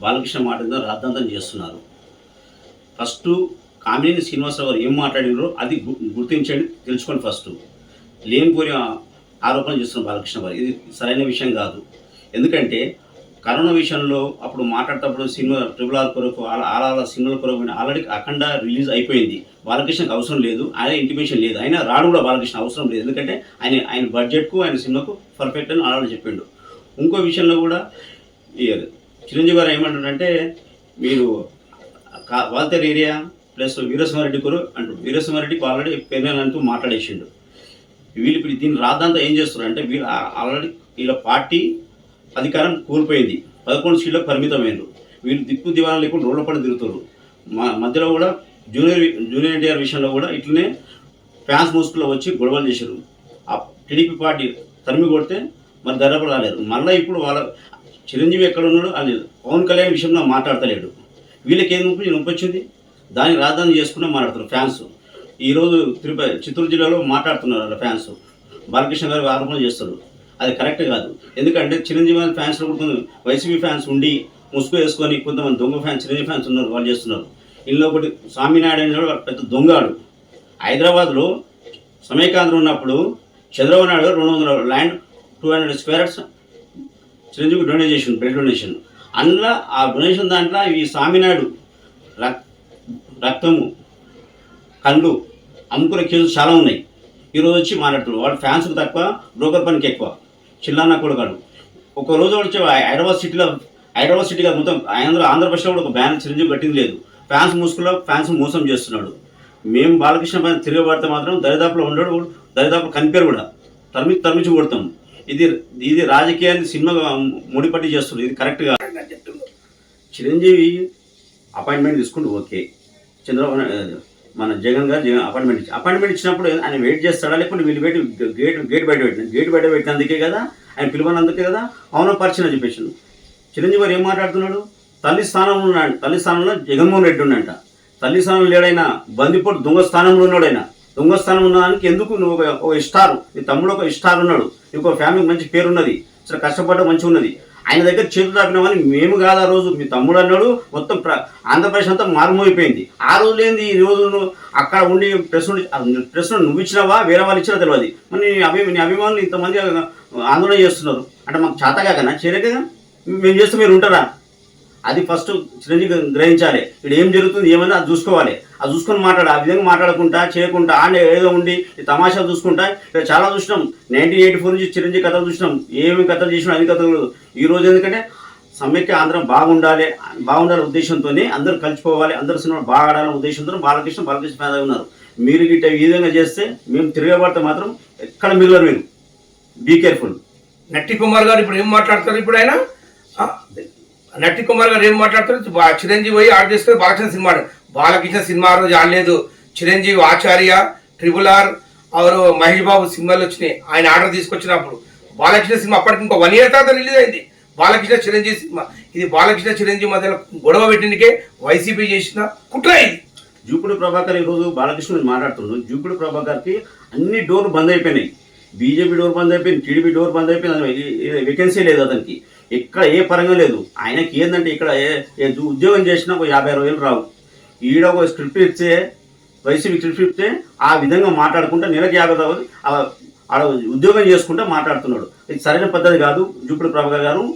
బాలకృష్ణ మాట మీద రాద్ధాంతం చేస్తున్నారు. ఫస్ట్ కామినేని శ్రీనివాసరావు ఏం మాట్లాడినారో అది గుర్తించండి తెలుసుకోండి ఫస్ట్. లేనిపోని ఆ- ఆరోపణలు చేస్తున్న బాలకృష్ణ గారు. ఇది సరైన విషయం కాదు. ఎందుకంటే కరోనా విషయంలో అప్పుడు మాట్లాడేటప్పుడు సినిమా ట్రిపుల్ ఆర్ కొరకు ఆల సినిమాల కొరకు ఆల్రెడీ అఖండ రిలీజ్ అయిపోయింది. బాలకృష్ణకి అవసరం లేదు ఆయన ఇంటిమేషన్ లేదు. ఆయన రాడు కూడా బాలకృష్ణ అవసరం లేదు. ఎందుకంటే ఆయన ఆయన బడ్జెట్కు ఆయన సినిమాకు పర్ఫెక్ట్ అని ఆల్రెడీ చెప్పిండు. ఇంకో విషయంలో కూడా చిరంజీవి గారు ఏమంటారంటే మీరు కా- వాల్తేరు ఏరియా ప్లస్ వీరసింహారెడ్డి కొరు అంటారు వీరసింహారెడ్డికి ఆల్రెడీ పెరిగినంటూ మాట్లాడేసిండు. వీళ్ళు ఇప్పుడు దీన్ని రాద్దాంతా ఏం చేస్తున్నారు అంటే వీళ్ళు ఆల్రెడీ వీళ్ళ పార్టీ అధికారం కోల్పోయింది. పదకొండు సీట్లకు పరిమితమైనరు వీళ్ళు దిక్కు దివాణం లేకుండా రోడ్ల పడి తిరుగుతారు మా మధ్యలో కూడా జూనియర్ జూనియర్ ఎన్టీఆర్ విషయంలో కూడా ఇట్లనే ఫ్యాన్స్ ముసుగులో వచ్చి గొడవలు చేశారు ఆ టీడీపీ పార్టీ తరిమి కొడితే మరి దర్యాపు రాలేదు. మళ్ళీ ఇప్పుడు వాళ్ళ చిరంజీవి ఎక్కడ ఉన్నాడు అని పవన్ కళ్యాణ్ విషయంలో మాట్లాడతలేడు. వీళ్ళకి ఏం నొప్పి నొప్పి వచ్చింది దాన్ని రాజధాని చేసుకున్నా మాట్లాడుతున్నారు ఫ్యాన్స్. ఈరోజు తిరుపతి చిత్తూరు జిల్లాలో మాట్లాడుతున్నారు ఫ్యాన్స్. బాలకృష్ణ గారు ఆరోపణ చేస్తారు. అది కరెక్ట్ కాదు. ఎందుకంటే చిరంజీవి గారి కూడా కొంత వైసీపీ ఫ్యాన్స్ ఉండి ముసుగు వేసుకొని కొంతమంది దొంగ ఫ్యాన్స్ చిరంజీవి ఫ్యాన్స్ ఉన్నారు వాళ్ళు చేస్తున్నారు. ఇందులో ఒకటి స్వామినాయుడు అనేవాడు పెద్ద దొంగాడు హైదరాబాద్లో సమయకాంధ్రం ఉన్నప్పుడు చంద్రబాబు నాయుడు రెండు వందల land two hundred squares Chiranjeevi donation blood donation. అందులో ఆ డొనేషన్ దాంట్లో ఈ స్వామినాయుడు రక్ రక్తము కళ్ళు అమ్ముకునే కేసులు చాలా ఉన్నాయి. ఈరోజు వచ్చి మాట్లాడుతున్నారు. వాడు ఫ్యాన్స్కి తక్కువ బ్రోకర్ పనికి ఎక్కువ. చిల్లాన్న కొడుకాడు ఒక రోజు వచ్చి హైదరాబాద్ సిటీలో హైదరాబాద్ సిటీగా మొత్తం ఆంధ్ర ఆంధ్రప్రదేశ్లో కూడా ఒక బ్యానర్ చిరంజీవి కట్టింది లేదు. ఫ్యాన్స్ ముసుగులో ఫ్యాన్స్ మోసం చేస్తున్నాడు. మేము బాలకృష్ణ పైన తిరగబడితే మాత్రం దరిదాపులో ఉండడు దరిదాపులో కనిపారు కూడా. తరిమి తరిమించి కొడతాం ఇది ఇది రాజకీయాన్ని సినిమా ముడిపట్టి చేస్తుంది. ఇది కరెక్ట్గా చిరంజీవి అపాయింట్మెంట్ తీసుకుంటూ ఓకే. చంద్రబాబు మన జగన్ గారు జగన్ అపాయింట్మెంట్ ఇచ్చి అపాయింట్మెంట్ ఇచ్చినప్పుడు ఆయన వెయిట్ చేస్తాడా? లేకపోతే వీళ్ళు వెయిట్ గేట్ గేట్ బయట పెట్టిన గేట్ బయట పెట్టినందుకే కదా ఆయన పిలువనందుకే కదా అవును పరిచయం చెప్పేసి చిరంజీవి గారు ఏం మాట్లాడుతున్నాడు? తల్లి స్థానంలో ఉన్నాడు తల్లి స్థానంలో జగన్మోహన్ రెడ్డి ఉన్నంట తల్లి స్థానంలో లేడైనా బందిపోటు దొంగ స్థానంలో ఉన్నాడైనా. దొంగస్థానం ఉన్నదానికి ఎందుకు నువ్వు ఒక ఇష్టారు నీ తమ్ముడు ఒక ఇష్టారు ఉన్నాడు. నీకు ఒక ఫ్యామిలీకి మంచి పేరు ఉన్నది. అసలు కష్టపడ్డ మంచిగా ఉన్నది. ఆయన దగ్గర చేతులు తాపినామని మేము కాదు ఆ రోజు. మీ తమ్ముడు అన్నాడు. మొత్తం ప్ర ఆంధ్రప్రదేశ్ అంతా మారుమోగిపోయింది. ఆ రోజు లేని ఈ రోజు నువ్వు అక్కడ ఉండి ప్రెస్ ప్రెస్ నువ్వు ఇచ్చినావా? వేరే వాళ్ళు ఇచ్చినా తెలియదు. మరి నీ అభి నీ అభిమానులు ఇంతమంది ఆందోళన చేస్తున్నారు. అంటే మాకు చేతగాకనా చేరకగా మేము చేస్తే మీరు ఉంటారా? అది ఫస్ట్ చిరంజీవి గ్రహించాలి. ఇక్కడ ఏం జరుగుతుంది ఏమైనా అది చూసుకోవాలి. అది చూసుకొని మాట్లాడాలి. ఆ విధంగా మాట్లాడకుండా చేయకుండా ఆడే ఏదో ఉండి తమాషా చూసుకుంటా. ఇక్కడ చాలా చూసినాం. నైన్టీన్ ఎయిటీ ఫోర్ నుంచి చిరంజీవి కథలు చూసినాం. ఏమి కథలు చేసినా అన్ని కథలు ఈ రోజు ఎందుకంటే సమైక్య ఆంధ్రం బాగుండాలి బాగుండాలనే ఉద్దేశంతోనే అందరూ కలిసిపోవాలి. అందరు సినిమా బాగా ఆడాలనే ఉద్దేశంతో బాలకృష్ణ బాలకృష్ణ పేద ఉన్నారు. మీరు గిట్ట ఈ విధంగా చేస్తే మేము తిరగబడితే మాత్రం ఎక్కడ మిగలరు మీరు? బీ కేర్ఫుల్ నట్టి కుమార్ గారు ఇప్పుడు ఏం మాట్లాడతారు? ఇప్పుడు ఆయన? నట్టి కుమార్ గారు ఏం మాట్లాడుతారు? చిరంజీవి పోయి ఆర్డర్ చేస్తే బాలకృష్ణ సినిమా బాలకృష్ణ సినిమా ఆ రోజు ఆడలేదు. చిరంజీవి ఆచార్య ట్రిపుల్ ఆర్ అవరు మహేష్ బాబు సినిమాలు వచ్చినాయి. ఆయన ఆర్డర్ తీసుకొచ్చినప్పుడు. బాలకృష్ణ సినిమా అప్పటికి ఇంకో వన్ ఇయర్ తర్వాత రిలీజ్ అయింది. బాలకృష్ణ చిరంజీవి సినిమా. ఇది బాలకృష్ణ చిరంజీవి మధ్యలో గొడవ పెట్టినకే వైసీపీ చేసిన కుట్ర ఇది. జూపుడు ప్రభాకర్ ఈరోజు బాలకృష్ణ మాట్లాడుతున్నాడు. జూపుడు ప్రభాకర్కి అన్ని డోర్లు బంద్ అయిపోయినాయి. బీజేపీ డోర్ బంద్ అయిపోయింది టీడీపీ డోర్ బంద్ అయిపోయింది. వేకెన్సీ లేదు అతనికి. ఎక్కడ ఏ పరంగా లేదు. ఆయనకి ఏంటంటే ఇక్కడ ఏ ఉద్యోగం చేసినా ఒక యాభై అరవై వేలు రావు. ఈడ ఒక స్క్రిప్ట్ ఇస్తే వైసీపీ స్క్రిప్ట్ ఇస్తే ఆ విధంగా మాట్లాడుకుంటా నెలకు యాభై రావు ఆ- ఆడ ఉద్యోగం చేసుకుంటా మాట్లాడుతున్నాడు. ఇది సరైన పద్ధతి కాదు. జూపుడు ప్రభాకర్ గారు